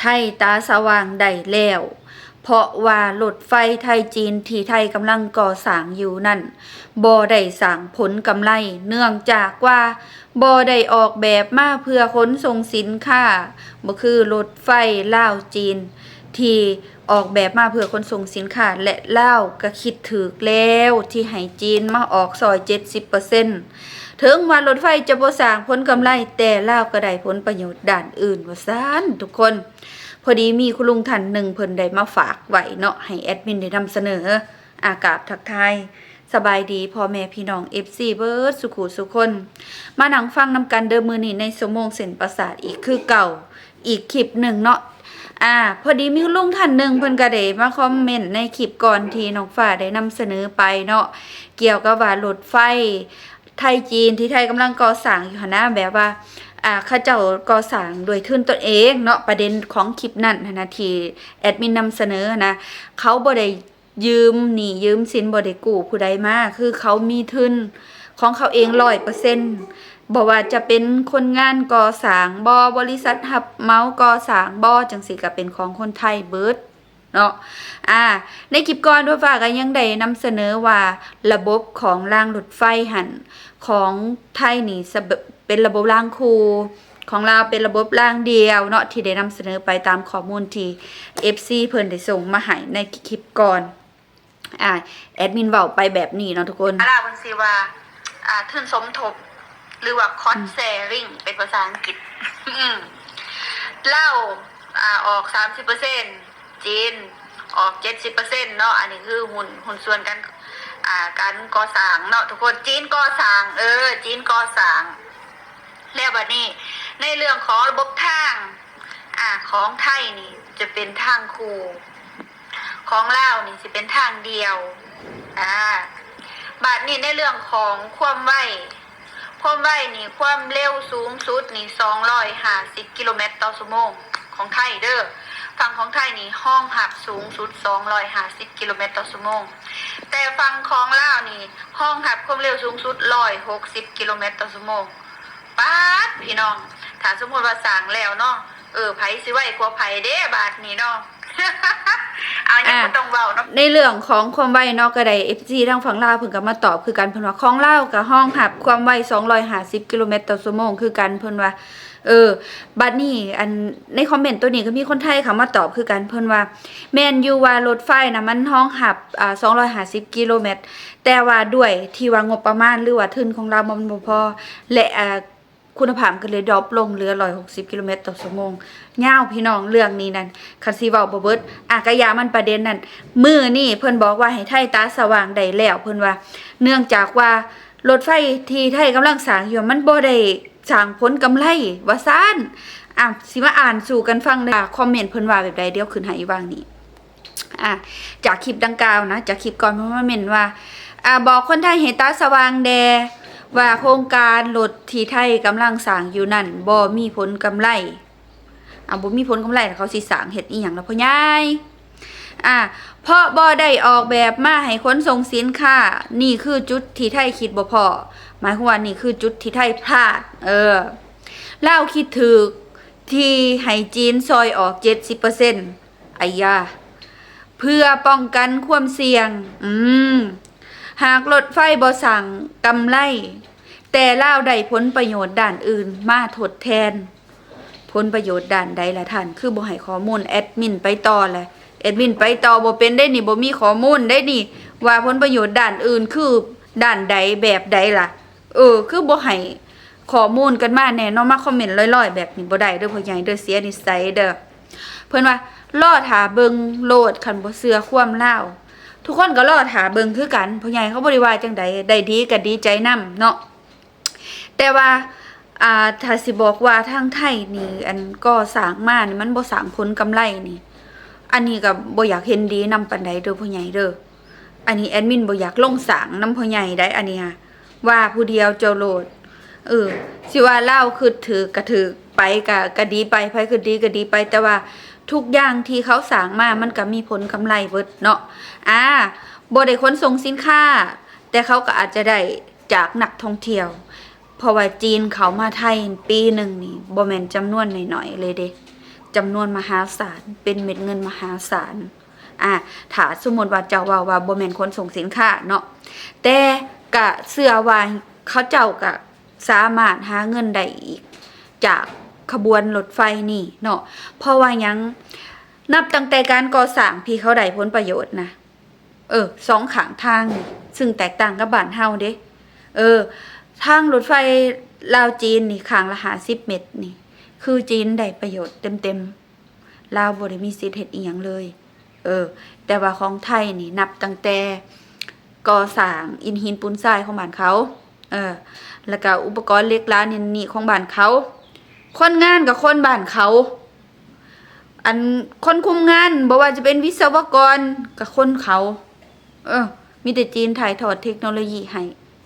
ไทยตาสว่างได้แล้ว เพราะว่ารถไฟไทยจีนที่ไทยกำลังก่อสร้างอยู่นั่นบ่ได้สร้างผลกำไร เนื่องจากว่าบ่ได้ออกแบบมาเพื่อขนส่งสินค้าบ่คือรถไฟลาวจีน ที่ออกแบบมาเพื่อขนส่งสินค้าและลาวก็คิดถึกแล้วที่ให้จีนมาออกซอย 70% ถึงว่ารถไฟจะบ่สร้างผลกำไร แต่ลาวก็ได้ผลประโยชน์ด้านอื่นว่าซ่านทุกคน พอดีมีคุณลุงท่านหนึ่งเพิ่นได้มาฝากไว้เนาะให้แอดมินได้นำเสนอ อากาศทักทายสบายดีพ่อแม่พี่น้อง FC เบิร์ดสุขุสุคน มานั่งฟังนำกันเดิมมือนี้ในสมองเส้นประสาทอีกคือเก่าอีกคลิปหนึ่งเนาะอ่า พอดีมีลุงท่านหนึ่งเพิ่นก็ไดมาคอมเมนต์ในคลิปก่อนที่น้องฟ้าได้นำเสนอไปเนาะเกี่ยวกับว่ารถไฟ ไทยจีนที่ไทยกำลังก่อสร้างอยู่หนะแบบว่าอ่าข้าเจ้าก่อสร้างโดยทุนตนเองเนาะประเด็นของคลิปนั้นนะที่แอดมินนำเสนอนะเขาบ่ได้ยืมหนี้ยืมสินบ่ได้กู้ผู้ใดมาคือเขามีทุนของเขาเองร้อยเปอร์เซ็นต์บ่ว่าจะเป็นคนงานก่อสร้างบ่บริษัทหับเมาก่อสร้างบ่จังซี่ก็เป็นของคนไทยเบิร์ดเนาะ อ่า ในคลิปก่อนด้วยฝากก็ยังได้นำเสนอว่าระบบของรางรถไฟหัน ของไทยนี่เป็นระบบรางคูของเราเป็นระบบรางเดียวเนาะที่ได้นำเสนอไปตามข้อมูลที่ FC เพิ่นได้ส่งมาให้ในคลิปก่อนอ่าแอดมินเว้าไปแบบนี้เนาะทุกคนอาลาบันซีว่าอ่าทุนสมทบ หรือว่า cost sharing เป็นภาษาอังกฤษเล้าอ่าออกสามสิบเปอร์เซ็นจีนออกเจ็ดสิบเปอร์เซ็นเนาะอันนี้คือหุ่นหุ่นส่วนกัน อ่าการก่อสร้างเนาะทุกคนจีนก่อสร้าง เออ จีนก่อสร้างแล้วบัดนี้ ในเรื่องของระบบทาง อ่าของไทยนี่ จะเป็นทางคูของลาวนี่จะเป็นทางเดียว อ่าบาทนี่ในเรื่องของความไวความไวนี่ความเร็วสูงสุดนี่สองร้อยห้าสิบกิโลเมตรต่อชั่วโมงของไทยเด้อ ฝั่งของไทยนี่ห้องหับสูงสุดสองร้อยห้าสิบกิโลเมตรต่อชั่วโมง แต่ฝั่งของลาวนี่ ห้องหับความเร็วสูงสุดร้อยหกสิบกิโลเมตรต่อชั่วโมงป๊าดพี่น้องถ้าสมมติว่าสั่งแล้วเนาะเออไผสิไหวกว่าไผเด้บาทนี้เนาะเอายังบ่ต้องเว้าเนาะในเรื่องของความไวเนาะก็ได้ FG ทางฝั่งลาวเพิ่นก็มาตอบคือกันเพิ่นว่าของลาวกับห้องหับความไว250กิโลเมตรต่อชั่วโมงคือกันเพิ่นว่า เออ บัดนี้อันในคอมเมนต์ตัวนี้ก็มีคนไทยเขามาตอบคือกันเพิ่นว่า แมนยูว่ารถไฟนะมันห้องหับอ่า250 กิโลเมตร แต่ว่าด้วยที่ว่างบประมาณหรือว่าทุนของเรามันบ่พอและอ่าคุณภาพก็เลยดรอปลงเหลือ160 กิโลเมตรต่อชั่วโมงยาวพี่น้องเรื่องนี้นั่นคันสิเว้าบ่เบิดอะก็ยามันประเด็นนั่นมื้อนี้เพิ่นบอกว่าให้ไทยตาสว่างได้แล้วเพิ่นว่า เนื่องจากว่ารถไฟที่ไทยกำลังสร้างอยู่มันบ่ได้ สร้างผลกำไรว่าซ่านอะสิมาอ่านสู่กันฟังเด้อคอมเมนต์เพิ่นว่าแบบใดเดี๋ยวขึ้นให้ว่างนี้อะจากคลิปดังกล่าวนะ จากคลิปก่อนเพราะว่าเมนว่าอ่าบอกคนไทยให้ตาสว่างแดว่าโครงการรถที่ไทยกำลังสร้างอยู่นั่นบ่มีผลกำไรอ่าบ่มีผลกำไรแล้วเขาสิสร้างเฮ็ดอีหยังล่ะพ่อใหญ่อ่าเพราะบ่ได้ออกแบบมาให้ขนส่งสินค้านี่คือจุดที่ไทยคิดบ่พอ หมายความว่านี่คือจุดที่ไทยพลาด เออลาวคิดถึกที่ให้จีนซอยออก70%อ้ยาเพื่อป้องกันความเสี่ยง อืม หากรถไฟบ่สั่งกำไร แต่เล่าวได้ผลประโยชน์ด้านอื่นมาทดแทน ผลประโยชน์ด้านใดละท่าน คือบ่ให้ข้อมูลแอดมินไปต่อแหละแอดมินไปต่อบ่เป็นได้นี่บ่มีข้อมูลได้นี่ ว่าผลประโยชน์ด้านอื่นคือด้านใดแบบใดล่ะ เออ คือบ่ให้ข้อมูลกันมาแน่เนอนมาคอมเมนต์ลอยๆ แบบนี้บ่ได้เด้อพ่อใหญ่เด้อเสียนิสัยเด้อเพิ่นว่ารอถาเบิงโลดคันบ่เสือความเล่าทุกคนก็รอถาเบิงคือกันพ่อใหญ่เขาบ่ได้ว่าจังใดได้ดีก็ดีใจนํเนาะแต่ว่าอ่าถ้าสิบอกว่าทางไทยนี่ อันก็สร้างมานี่มันบ่สร้างผลกำไรนี่ อันนี้ก็บ่อยากเห็นดีนำปานใดเด้อพ่อใหญ่เด้ออันนี้แอดมินบ่อยากลงสางนำพ่อใหญ่ได้อันนี้ค่ะ ว่าผู้เดียวเจ้าโลด เออสิว่าเล่าคือถือกระถือไปกะกะดีไปไผคือดีก็ดีไปแต่ว่าทุกอย่างที่เขาสร้างมามันก็มีผลกำไรเบิดเนาะอ่าบ่ได้ขนส่งสินค้า แต่เขาก็อาจจะได้จากนักท่องเที่ยว เพราะว่าจีนเขามาไทยปีหนึ่งนี่บ่แม่นจำนวนหน้อยๆเลยเด้จำนวนมหาศาลเป็นเม็ดเงินมหาศาลอะถ้าสมมติว่าเจ้าว่าว่าบ่แม่นคนส่งสินค้าเนาะแต่ กะเสื้อว่าเขาเจ้าก็สามารถหาเงินได้อีก จากขบวนรถไฟนี่เนาะเพราะว่ายังนับตั้งแต่การก่อสร้างพี่เขาได้ผลประโยชน์นะเออสองขางทาง ซึ่งแตกต่างกับบ้านเฮาเด้เออ ทางรถไฟลาวจีนนี่ขางละหาสิบเมตรนี่ คือจีนได้ประโยชน์เต็มๆลาวบ่ได้มีสิทธิ์เฮ็ดอีหยังเลย เออ แต่ว่าของไทยนี่นับตั้งแต่ ก่อสร้างอินหินปูนทรายของบ้านเขา เออ แล้วก็อุปกรณ์เล็กล้านี่นี่ของบ้านเขา คนงานกับคนบ้านเขา อันคนคุมงานบ่ว่าจะเป็นวิศวกรกับคนเขา เออ มีแต่จีนถ่ายทอดเทคโนโลยีให้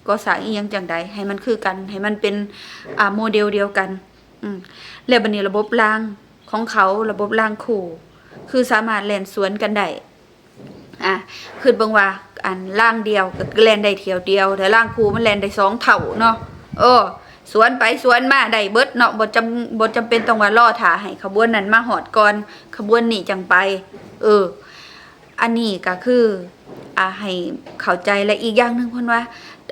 ก็สร้างอีหยังจังใดให้มันคือกัน ให้มันเป็นอ่าโมเดลเดียวกัน อืมแล้วบัดนี้ระบบรางของเขาระบบรางคู่ คือสามารถแล่นสวนกันได้อะคือเบิ่งว่า อันล่างเดียวก็แลนได้เที่ยวเดียวแต่ล่างคูมันแลนได้สองเท่าเนาะเออสวนไปสวนมาได้เบิดเนาะบ่จำบ่จำเป็นต้องว่ารอท่าให้ขบวนนั้นมาหอดก่อนขบวนนี้จังไป เออ อันนี้ก็คืออ่าให้เข้าใจและอีกอย่างหนึ่งเพิ่นว่า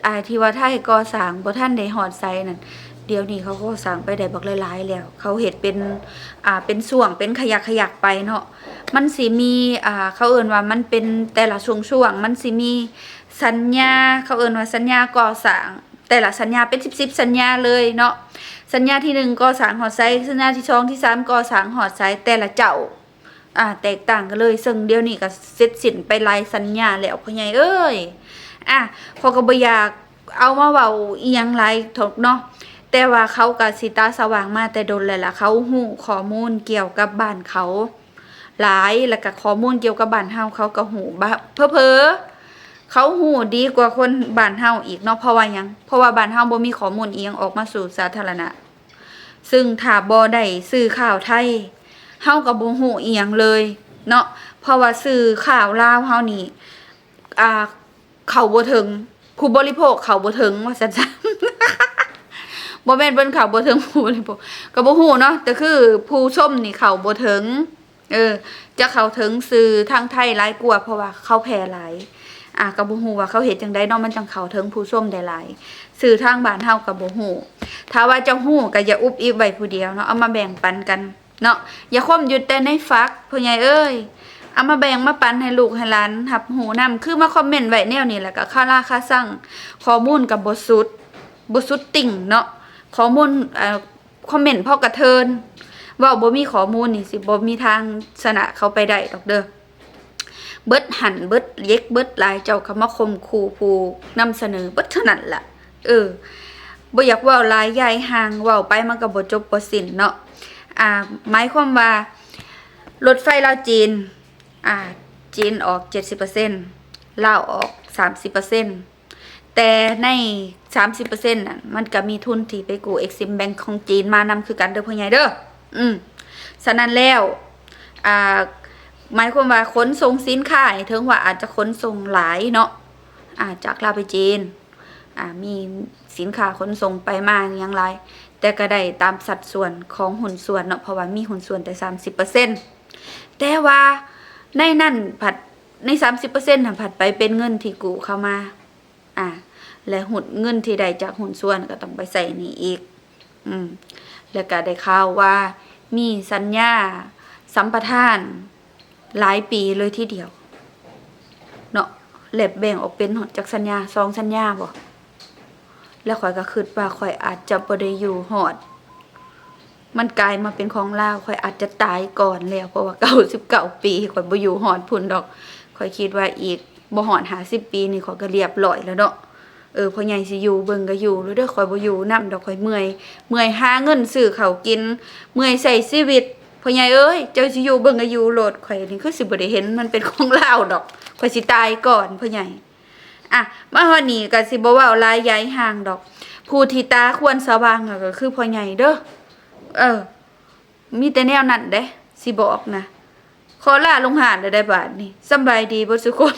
อ่าที่ว่าไทยก่อสร้างบ่ทันได้ฮอดไซนั่น เดี๋ยวนี้เขาก็สร้างไปได้บักหลายๆแล้ว เขาเฮ็ดเป็นอ่าเป็นช่วงเป็นขยักขยักไปเนาะมันสิมีอ่าเขาเอิ้นว่ามันเป็นแต่ละช่วงๆมันสิมีสัญญา เขาเอิ้นว่าสัญญาก่อสร้างแต่ละสัญญาเป็น10ๆสัญญาเลยเนาะสัญญาที่หนึ่งก่อสร้างหอดไซสัญญาที่สองที่สามก่อสร้างหอดไซแต่ละเจ้าอ่าแตกต่างกันเลยซึ่งเดี๋ยวนี้ก็เสร็จสิ้นไปหลายสัญญาแล้วพ่อใหญ่เอ้ยอะเขาก็บ่อยากเอามาเว้าอียงหลายถกเนาะ แต่ว่าเขาก็สิตาสว่างมาแต่โดนแล้วล่ะเขาฮู้ข้อมูลเกี่ยวกับบ้านเขา หลายแล้วก็ข้อมูลเกี่ยวกับบ้านเฮาเขาก็ฮู้บ่เผลอเขาฮู้ดีกว่าคนบ้านเฮาอีกเนาะเพราะว่ายังเพราะว่าบ้านเฮาบ่มีข้อมูลเอียงออกมาสู่สาธารณะ ซึ่งถ้าบ่ได้ซื้อข่าวไทยเฮาก็บ่ฮู้อียงเลยเนาะเพราะว่าสื่อข่าวลาวเฮานี่อ่าเขาบ่ถึงผู้บริโภคเขาบ่ถึงว่าซั่นซะ บ่แม่นเบิ่นเข้าบ่ถึงผู้บริโภคก็บ่ฮู้เนาะแต่คือผู้ชมนี่เข้าบ่ถึง เออ จะเข้าถึงสื่อทางไทยหลายกว่าเพราะว่าเขาแพร่หลายอะก็บ่ฮู้ว่าเขาเฮ็ดจังไดเนาะมันจังเข้าถึงผู้ชมได้หลายสื่อทางบ้านเฮาก็บ่ฮู้ถ้าว่าเจ้าฮู้ก็อย่าอุบอิบไว้ผู้เดียวเนาะเอามาแบ่งปันกันเนาะอย่าคว่มอยู่แต่ในฟักพ่อใหญ่เอ้ยเอามาแบ่งมาปันให้ลูกให้หลานหับหูนำคือมาคอมเมนต์ไว้แนวนี้แหละก็ค่าราค่าสั่งข้อมูลกับบ่สุดบ่สุดติ่งเนาะ ข้อมูลอ่อคอมเมนต์พ่อกระเทินว่าบ่มีข้อมูลนี่สิบ่มีทางชนะเขาไปได้ดอกเด้อเบิดหันเบิดเย็กเบิดลายเจ้าคำว่าคมคูผูนำเสนอเบิดเท่านั้นล่ะ เออบ่อยากว้าลายใหญ่ห่างว้าไปมันก็บ่จบบ่สิ้นเนาะอ่าหมายความว่ารถไฟลาวจีนอ่าจีนออก 70%ลาวออก 30% แต่ใน 30%น่ะมันก็มีทุนที่ไปกู้ Exim Bank ของจีนมานำคือกันเด้อพ่อใหญ่เด้ออืมฉะนั้นแล้วอ่าหมายความว่าขนส่งสินค้าถึงว่าอาจจะขนส่งหลายเนาะอ่าจากลาวไปจีนอ่ามีสินค้าขนส่งไปมาอยังไร แต่ก็ได้ตามสัดส่วนของหุ้นส่วนเนาะเพราะว่ามีหุ้นส่วนแต่สามสิบเปอร์เซ็นแต่ว่าในนั่นผัดในสามสิบเปอร์เซ็นต์ผัดไปเป็นเงินที่กู้เข้ามา อ่า และหุ่นเงินที่ได้จากหุ้นส่วนก็ต้องไปใส่นี่อีก อืม แล้วก็ได้ข่าวว่า มีสัญญาสัมปทาน หลายปีเลยทีเดียว เนาะแลบแบ่งออกเป็นหดจากสัญญาสองสัญญาบ่แล้วข่อยก็คิดว่าข่อยอาจจะบ่ได้อยู่หอด มันกลายมาเป็นของลาวข่อยอาจจะตายก่อนแล้วเพราะว่าเก้าสิบเก้าปีข่อยบ่อยู่หอดพุ่นดอกข่อยคิดว่าอีกบ่หอดหาสิบปีนี่ข่อยก็เรียบร้อยแล้วเนาะ เออพ่อใหญ่สิอยู่เบิ่งก็อยู่แล้วเด้อข่อยบ่อยู่นํดอกข่อยเมื่อย เมื่อยหาเงินซื้อข้าวกิน เมื่อยใช้ชีวิตพ่อใหญ่เอ้ยเจ้าสิอยู่เบิ่งก็อยู่โลดข่อยนี่คือสิบ่ได้เห็นมันเป็นของลาวดอกข่อยสิตายก่อนพ่อใหญ่อะมาฮอดนี้ก็สิบ่เว้าลายยายห่างดอก ผู้ที่ตาควรสว่างก็คือพ่อใหญ่เด้อเออ มีแต่แนวนั้นเด้สิบอกนะขอลาลงหานได้ได้บาทนี่สบายดีบ่ทุกคน